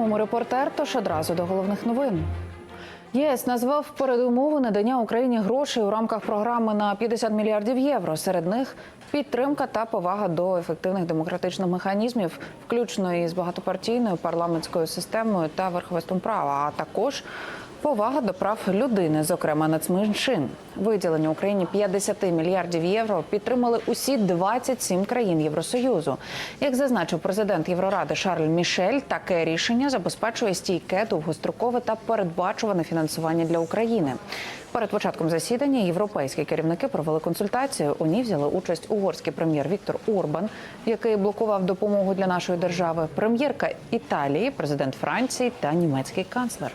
самому репортер, тож одразу до головних новин. ЄС назвав передумови надання Україні грошей у рамках програми на 50 мільярдів євро. Серед них підтримка та повага до ефективних демократичних механізмів, включно із багатопартійною парламентською системою та верховенством права, а також повага до прав людини, зокрема нацменшин. Виділення Україні 50 мільярдів євро підтримали усі 27 країн Євросоюзу. Як зазначив президент Євроради Шарль Мішель, таке рішення забезпечує стійке, довгострокове та передбачуване фінансування для України. Перед початком засідання європейські керівники провели консультацію. У ній взяли участь угорський прем'єр Віктор Орбан, який блокував допомогу для нашої держави, прем'єрка Італії, президент Франції та німецький канцлер.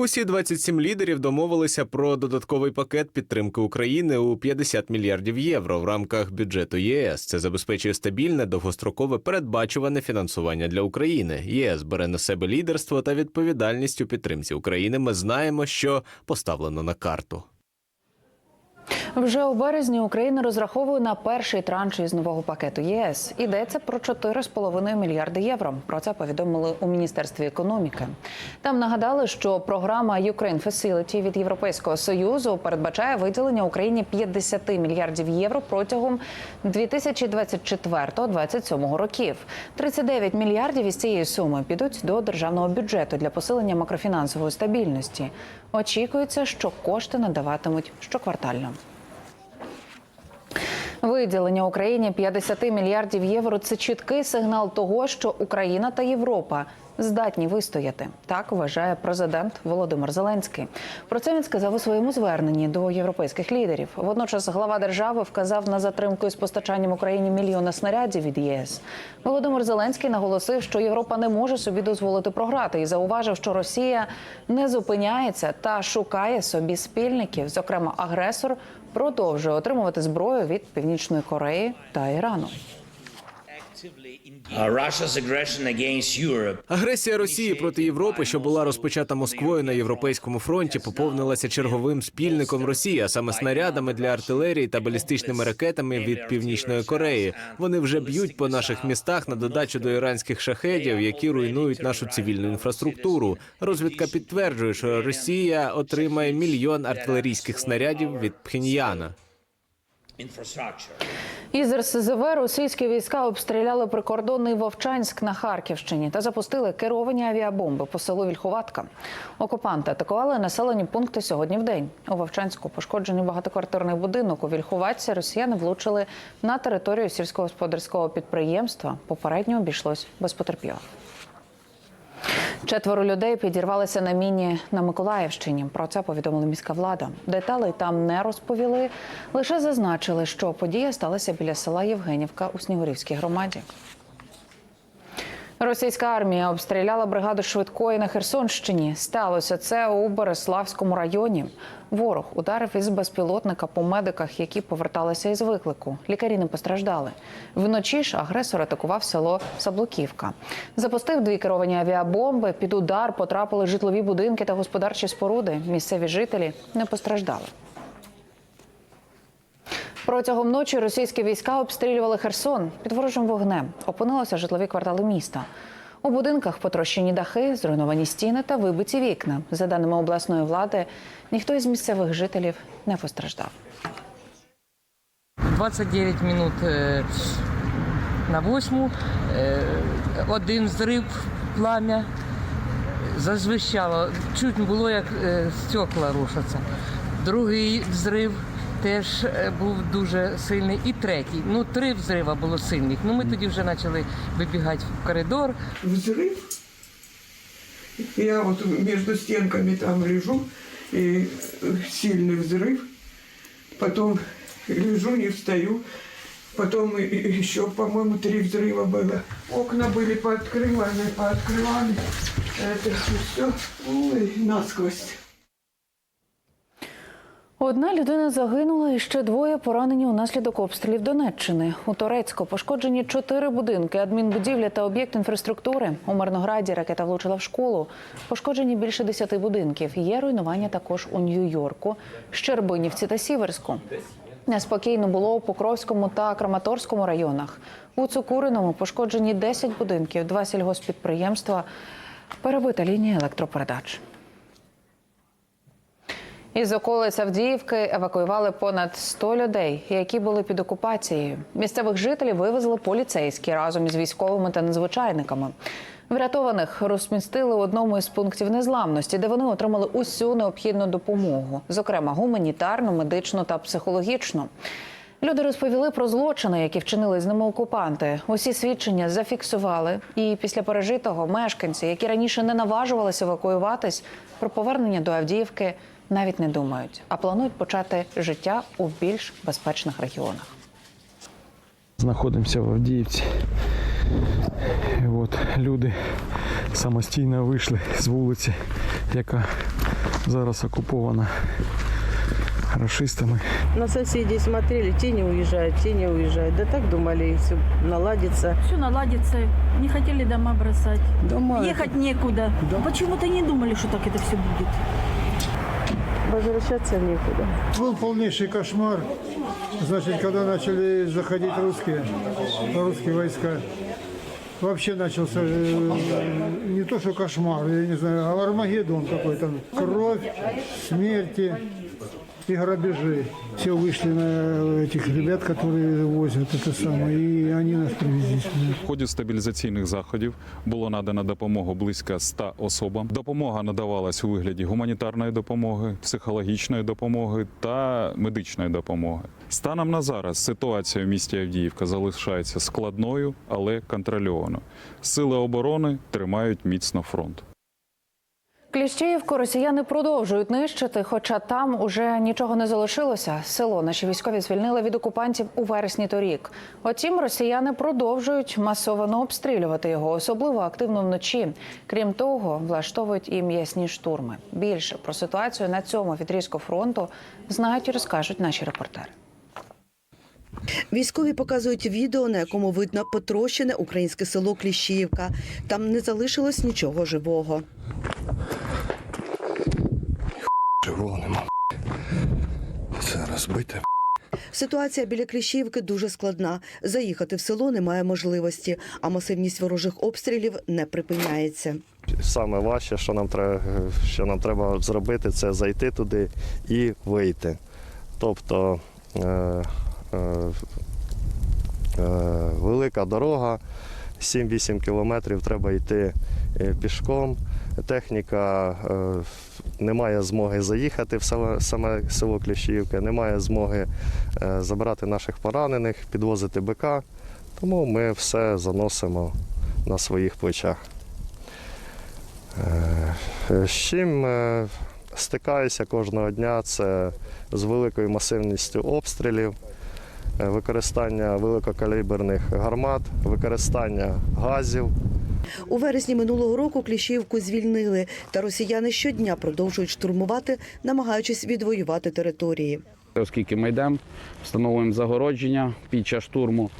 Усі 27 лідерів домовилися про додатковий пакет підтримки України у 50 мільярдів євро в рамках бюджету ЄС. Це забезпечує стабільне, довгострокове передбачуване фінансування для України. ЄС бере на себе лідерство та відповідальність у підтримці України. Ми знаємо, що поставлено на карту. Вже у березні Україна розраховує на перший транш із нового пакету ЄС. Йдеться про 4,5 мільярди євро. Про це повідомили у міністерстві економіки. Там нагадали, що програма Ukraine Facility від Європейського союзу передбачає виділення Україні 50 мільярдів євро протягом 2024-2027 років. 39 мільярдів із цієї суми підуть до державного бюджету для посилення макрофінансової стабільності. Очікується, що кошти надаватимуть щоквартально. Виділення Україні 50 мільярдів євро це чіткий сигнал того, що Україна та Європа здатні вистояти. Так вважає президент Володимир Зеленський. Про це він сказав у своєму зверненні до європейських лідерів. Водночас глава держави вказав на затримку із постачанням Україні мільйона снарядів від ЄС. Володимир Зеленський наголосив, що Європа не може собі дозволити програти, і зауважив, що Росія не зупиняється та шукає собі спільників. Зокрема, агресор продовжує отримувати зброю від Північної Кореї та Ірану. Агресія Росії проти Європи, що була розпочата Москвою на європейському фронті, поповнилася черговим спільником Росії, а саме снарядами для артилерії та балістичними ракетами від північної Кореї. Вони вже б'ють по наших містах на додачу до іранських шахедів, які руйнують нашу цивільну інфраструктуру. Розвідка підтверджує, що Росія отримає мільйон артилерійських снарядів від Пхеньяна. Із РСЗВ російські війська обстріляли прикордонний Вовчанськ на Харківщині та запустили керовані авіабомби по селу Вільховатка. Окупанти атакували населені пункти сьогодні в день. У Вовчанську пошкоджений багатоквартирний будинок. У Вільховатці росіяни влучили на територію сільськогосподарського підприємства. Попередньо обійшлось без потерпілих. Четверо людей підірвалися на міні на Миколаївщині. Про це повідомила міська влада. Деталей там не розповіли, лише зазначили, що подія сталася біля села Євгенівка у Снігурівській громаді. Російська армія обстріляла бригаду швидкої на Херсонщині. Сталося це у Береславському районі. Ворог ударив із безпілотника по медиках, які поверталися із виклику. Лікарі не постраждали. Вночі ж агресор атакував село Саблуківка. Запустив дві керовані авіабомби. Під удар потрапили житлові будинки та господарчі споруди. Місцеві жителі не постраждали. Протягом ночі російські війська обстрілювали Херсон під ворожим вогнем. Опинилися житлові квартали міста. У будинках потрощені дахи, зруйновані стіни та вибиті вікна. За даними обласної влади, ніхто із місцевих жителів не постраждав. 29 минут е, на восьму. е, Один взрив, плам'я зазвищало. Чуть було, як е, стекла рушаться. Другий взрив теж е, був дуже сильний. І третій. Ну, три взрива було сильних. Ну, ми тоді вже почали вибігати в коридор. взрыв. Я вот между стенками там лежу, и сильный взрыв. Потом лежу, не встаю. Потом и- и еще, по-моему, три взрыва было. Окна были пооткрываны, пооткрываны. Это все, ой, насквозь. Одна людина загинула і ще двоє поранені унаслідок обстрілів Донеччини. У Торецьку пошкоджені чотири будинки, адмінбудівля та об'єкт інфраструктури. У Мирнограді ракета влучила в школу. Пошкоджені більше десяти будинків. Є руйнування також у Нью-Йорку, Щербинівці та Сіверську. Неспокійно було у Покровському та Краматорському районах. У Цукуриному пошкоджені 10 будинків, два сільгоспідприємства, перебита лінія електропередач. Із околиць Авдіївки евакуювали понад 100 людей, які були під окупацією. Місцевих жителів вивезли поліцейські разом із військовими та надзвичайниками. Врятованих розмістили у одному із пунктів незламності, де вони отримали усю необхідну допомогу, зокрема гуманітарну, медичну та психологічну. Люди розповіли про злочини, які вчинили з ними окупанти. Усі свідчення зафіксували. І після пережитого мешканці, які раніше не наважувалися евакуюватись, про повернення до Авдіївки навіть не думають, а планують почати життя у більш безпечних регіонах. Знаходимося в Авдіївці. От люди самостійно вийшли з вулиці, яка зараз окупована рашистами. На соседей смотрели, те не уезжают, те не уезжают. Да так думали, все наладится. Все наладится. Не хотели дома бросать. Дома Ехать некуда. Почему-то не думали, что так это все будет. возвращаться некуда. Был полнейший кошмар. Значит, когда начали заходить русские, русские войска, вообще начался э, не то что кошмар, я не знаю, а Армагеддон какой-то. Кровь, смерти и грабежи. Все вышли на этих ребят, которые возят это самое, и они нас привезли сюда. В ході стабілізаційних заходів було надано допомогу близько 100 особам. Допомога надавалась у вигляді гуманітарної допомоги, психологічної допомоги та медичної допомоги. Станом на зараз ситуація в місті Авдіївка залишається складною, але контрольованою. Сили оборони тримають міцно фронт. Кліщеївку росіяни продовжують нищити, хоча там уже нічого не залишилося. Село наші військові звільнили від окупантів у вересні торік. Утім, росіяни продовжують масово обстрілювати його, особливо активно вночі. Крім того, влаштовують і м'ясні штурми. Більше про ситуацію на цьому відрізку фронту знають і розкажуть наші репортери. Військові показують відео, на якому видно потрощене українське село Кліщіївка. Там не залишилось нічого живого. Нема. Це розбите. Ситуація біля Кліщіївки дуже складна. Заїхати в село немає можливості, а масивність ворожих обстрілів не припиняється. Саме важче, що нам треба, що нам треба зробити, це зайти туди і вийти. Тобто е, е, е, велика дорога, 7-8 кілометрів треба йти е, пішком. Техніка е, не має змоги заїхати в село, саме село Кліщівка, немає змоги е, забрати наших поранених, підвозити БК. Тому ми все заносимо на своїх плечах. Е, З чим е, стикаюся кожного дня, це з великою масивністю обстрілів, е, використання великокаліберних гармат, використання газів. У вересні минулого року Кліщіївку звільнили, та росіяни щодня продовжують штурмувати, намагаючись відвоювати території. Оскільки ми йдемо, встановуємо загородження під час штурму.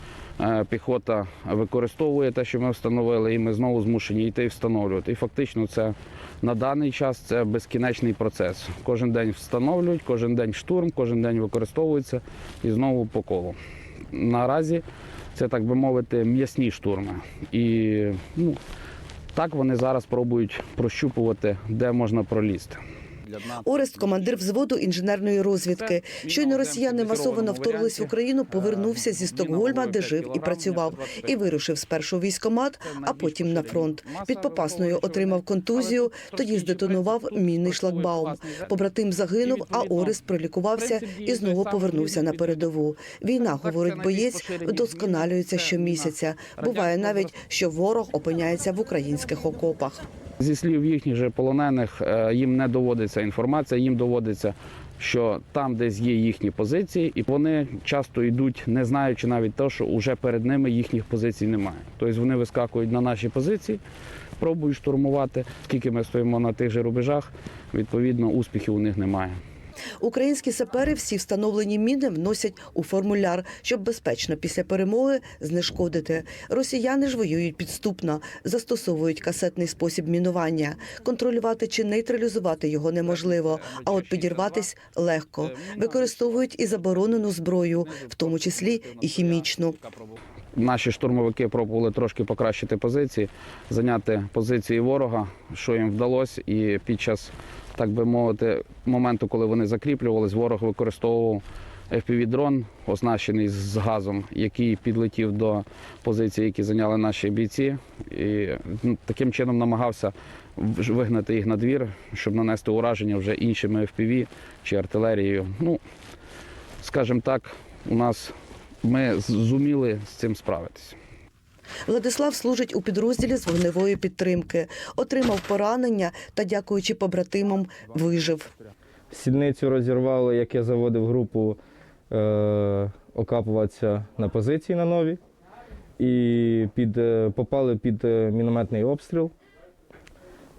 е, Піхота використовує те, що ми встановили, і ми знову змушені йти встановлювати. І фактично це на даний час це безкінечний процес. Кожен день встановлюють, кожен день штурм, кожен день використовується і знову по колу. Наразі це, так би мовити, м'ясні штурми. І ну, так вони зараз пробують прощупувати, де можна пролізти. Орест, командир взводу інженерної розвідки. Щойно росіяни масово вторглись в Україну, повернувся зі Стокгольма, де жив і працював, і вирушив спершу у військомат, а потім на фронт. Під Попасною отримав контузію. Тоді здетонував мінний шлагбаум. Побратим загинув, а Орест пролікувався і знову повернувся на передову. Війна, говорить боєць, вдосконалюється щомісяця. Буває навіть, що ворог опиняється в українських окопах. Зі слів їхніх же полонених е, їм не доводиться інформація, їм доводиться, що там десь є їхні позиції, і вони часто йдуть, не знаючи навіть того, що вже перед ними їхніх позицій немає. Тобто вони вискакують на наші позиції, пробують штурмувати. Скільки ми стоїмо на тих же рубежах, відповідно, успіхів у них немає. Українські сапери всі встановлені міни вносять у формуляр, щоб безпечно після перемоги знешкодити. Росіяни ж воюють підступно, застосовують касетний спосіб мінування. Контролювати чи нейтралізувати його неможливо, а от підірватись легко. Використовують і заборонену зброю, в тому числі і хімічну. Наші штурмовики пробували трошки покращити позиції, зайняти позиції ворога, що їм вдалося. І під час, так би мовити, моменту, коли вони закріплювались, ворог використовував FPV-дрон, оснащений з газом, який підлетів до позиції, які зайняли наші бійці, і ну, таким чином намагався вигнати їх на двір, щоб нанести ураження вже іншими FPV чи артилерією. Ну, скажімо так, у нас ми зуміли з цим справитися. Владислав служить у підрозділі з вогневої підтримки, отримав поранення та, дякуючи побратимам, вижив. Сідницю розірвало, як я заводив групу е, окапуватися на позиції на нові. І під, е, попали під е, мінометний обстріл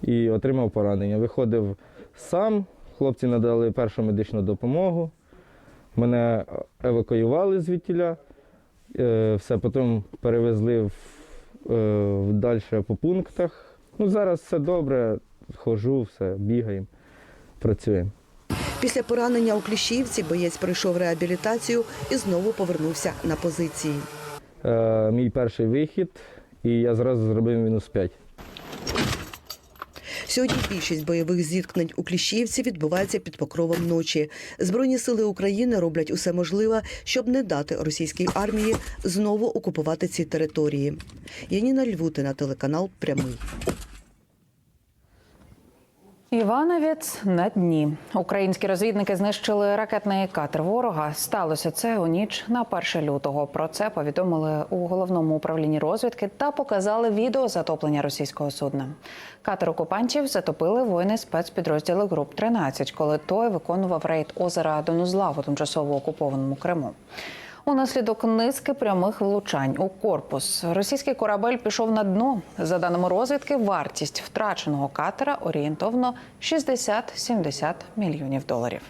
і отримав поранення. Виходив сам, хлопці надали першу медичну допомогу. Мене евакуювали звідтіля. Е, все, потім перевезли в, е, далі по пунктах. Ну, зараз все добре, ходжу, все, бігаємо, працюємо. Після поранення у Кліщівці боєць пройшов реабілітацію і знову повернувся на позиції. Е, мій перший вихід, і я зразу зробив мінус 5. Сьогодні більшість бойових зіткнень у Кліщівці відбувається під покровом ночі. Збройні сили України роблять усе можливе, щоб не дати російській армії знову окупувати ці території. Яніна Львутина, телеканал Прямий. Івановець на дні. Українські розвідники знищили ракетний катер ворога. Сталося це у ніч на 1 лютого. Про це повідомили у головному управлінні розвідки та показали відео затоплення російського судна. Катер окупантів затопили воїни спецпідрозділи груп 13, коли той виконував рейд озера Донузла в тимчасово окупованому Криму. Унаслідок низки прямих влучань у корпус російський корабель пішов на дно. За даними розвідки, вартість втраченого катера орієнтовно 60-70 мільйонів доларів.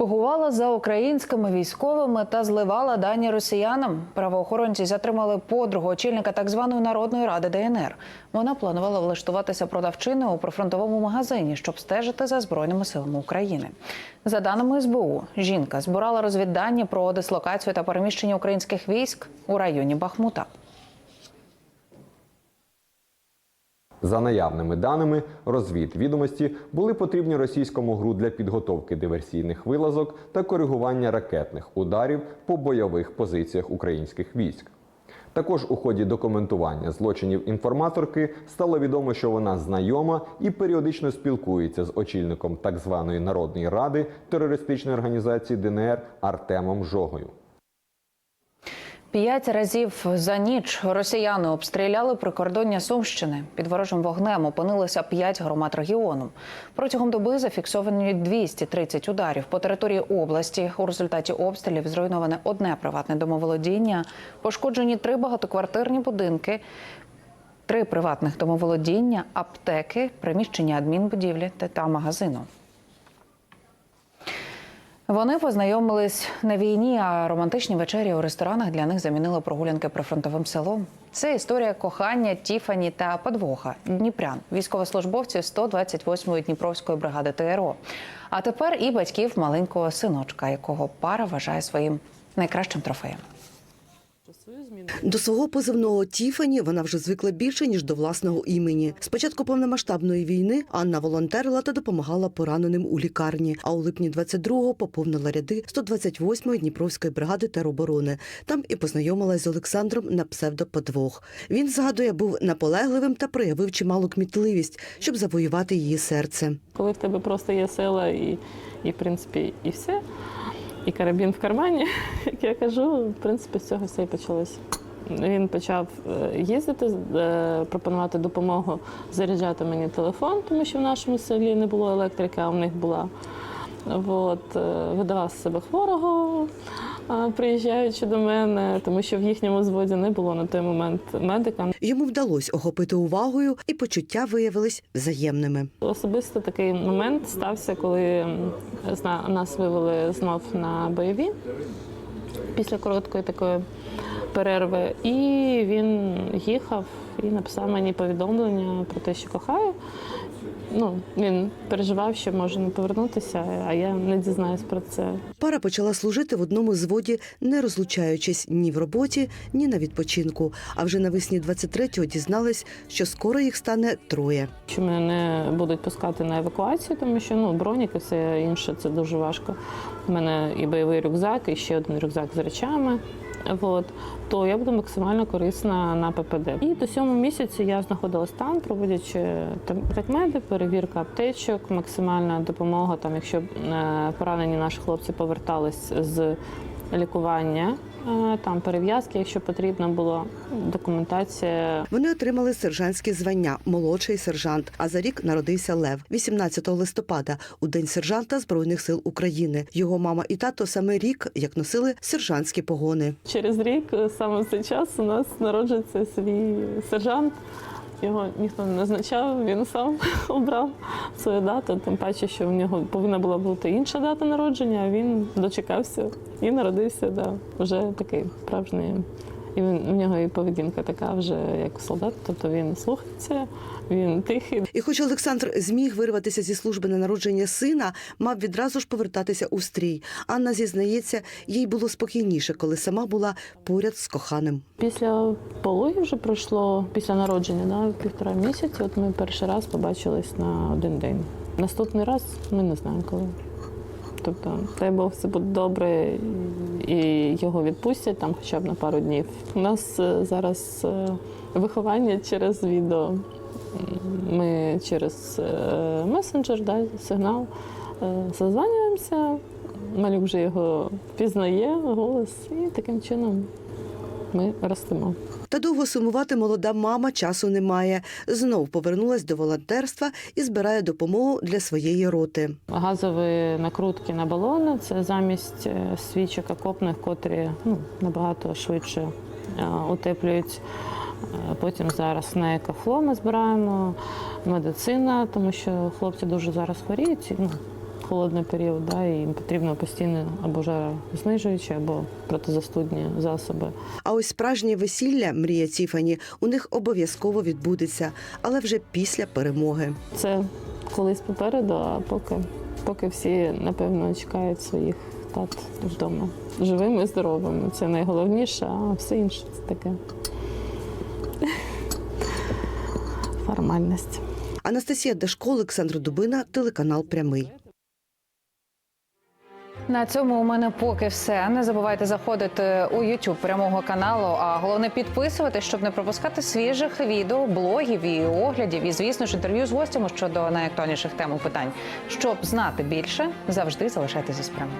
Шпигувала за українськими військовими та зливала дані росіянам. Правоохоронці затримали подругу очільника так званої народної ради ДНР. Вона планувала влаштуватися продавчиною у прифронтовому магазині, щоб стежити за збройними силами України. За даними СБУ, жінка збирала розвіддані про дислокацію та переміщення українських військ у районі Бахмута. За наявними даними, розвідвідомості були потрібні російському ГРУ для підготовки диверсійних вилазок та коригування ракетних ударів по бойових позиціях українських військ. Також у ході документування злочинів інформаторки стало відомо, що вона знайома і періодично спілкується з очільником так званої Народної ради терористичної організації ДНР Артемом Жогою. П'ять разів за ніч росіяни обстріляли прикордоння Сумщини. Під ворожим вогнем опинилися п'ять громад регіону. Протягом доби зафіксовані 230 ударів по території області. У результаті обстрілів зруйноване одне приватне домоволодіння, пошкоджені три багатоквартирні будинки, три приватних домоволодіння, аптеки, приміщення адмінбудівлі та- магазину. Вони познайомились на війні, а романтичні вечері у ресторанах для них замінили прогулянки прифронтовим селом. Це історія кохання Тіфані та подвоха Дніпрян, військовослужбовців 128-ї Дніпровської бригади ТРО. А тепер і батьків маленького синочка, якого пара вважає своїм найкращим трофеєм. До свого позивного Тіфані вона вже звикла більше ніж до власного імені. Спочатку повномасштабної війни Анна волонтерила та допомагала пораненим у лікарні. А у липні 22-го поповнила ряди 128-ї Дніпровської бригади тероборони. Там і познайомилась з Олександром на псевдоподвох. Він згадує, був наполегливим та проявив чималу кмітливість, щоб завоювати її серце. Коли в тебе просто є сила і, і в принципі, і все, і карабін в кармані, як я кажу, в принципі, з цього все і почалося. Він почав е, їздити, е, пропонувати допомогу заряджати мені телефон, тому що в нашому селі не було електрики, а в них була. От, е, видавав з себе хворого. приїжджаючи до мене, тому що в їхньому зводі не було на той момент медика. Йому вдалося охопити увагою, і почуття виявились взаємними. Особисто такий момент стався, коли нас вивели знов на бойові після короткої такої перерви. І він їхав і написав мені повідомлення про те, що кохаю. Ну, він переживав, що може не повернутися, а я не дізнаюсь про це. Пара почала служити в одному зводі, не розлучаючись ні в роботі, ні на відпочинку. А вже навесні 23-го дізнались, що скоро їх стане троє. Що мене не будуть пускати на евакуацію, тому що ну бронік і все інше це дуже важко. У мене і бойовий рюкзак, і ще один рюкзак з речами. От, то я буду максимально корисна на ППД. І до сьомого місяці я знаходилась там, проводячи такмеди, перевірка аптечок, максимальна допомога. Там, якщо е, поранені наші хлопці повертались з лікування, там перев'язки, якщо потрібно було, документація. Вони отримали сержантські звання, молодший сержант. А за рік народився Лев 18 листопада, у день сержанта збройних сил України. Його мама і тато саме рік як носили сержантські погони. Через рік, е, саме в цей час, у нас народжується свій сержант. Його ніхто не назначав, він сам обрав свою дату. Тим паче, що в нього повинна була бути інша дата народження, а він дочекався і народився. Да, вже такий справжній. І він в нього і поведінка така вже як солдат, тобто він слухається, він тихий. І хоч Олександр зміг вирватися зі служби на народження сина, мав відразу ж повертатися у стрій. Анна зізнається, їй було спокійніше, коли сама була поряд з коханим. Після пологів вже пройшло після народження, да, півтора місяці. От ми перший раз побачились на один день. Наступний раз ми не знаємо коли. Тобто, дай Бог, все буде добре, і його відпустять там хоча б на пару днів. У нас е, зараз е, виховання через відео. Ми через е, месенджер, да, сигнал созванюємося. Малюк вже його пізнає, голос, і таким чином ми ростемо. Та довго сумувати молода мама часу немає. Знов повернулась до волонтерства і збирає допомогу для своєї роти. Газові накрутки на балони це замість е, свічок окопних, котрі ну, набагато швидше е, утеплюють. Е, Потім зараз на екофло ми збираємо медицина, тому що хлопці дуже зараз хворіють. Ну, холодний період, да, і їм потрібно постійно або жарознижуючі, або протизастудні засоби. А ось справжнє весілля, мрія Тіфані, у них обов'язково відбудеться, але вже після перемоги. Це колись попереду, а поки, поки всі, напевно, чекають своїх тат вдома. Живими і здоровими. Це найголовніше, а все інше це таке. Формальність. Анастасія Дашко, Олександр Дубина, телеканал Прямий. На цьому у мене поки все. Не забувайте заходити у YouTube прямого каналу. А головне підписувати, щоб не пропускати свіжих відео, блогів і оглядів. І звісно ж інтерв'ю з гостями щодо найактуальніших тем у питань. Щоб знати більше, завжди залишайтеся з прямим.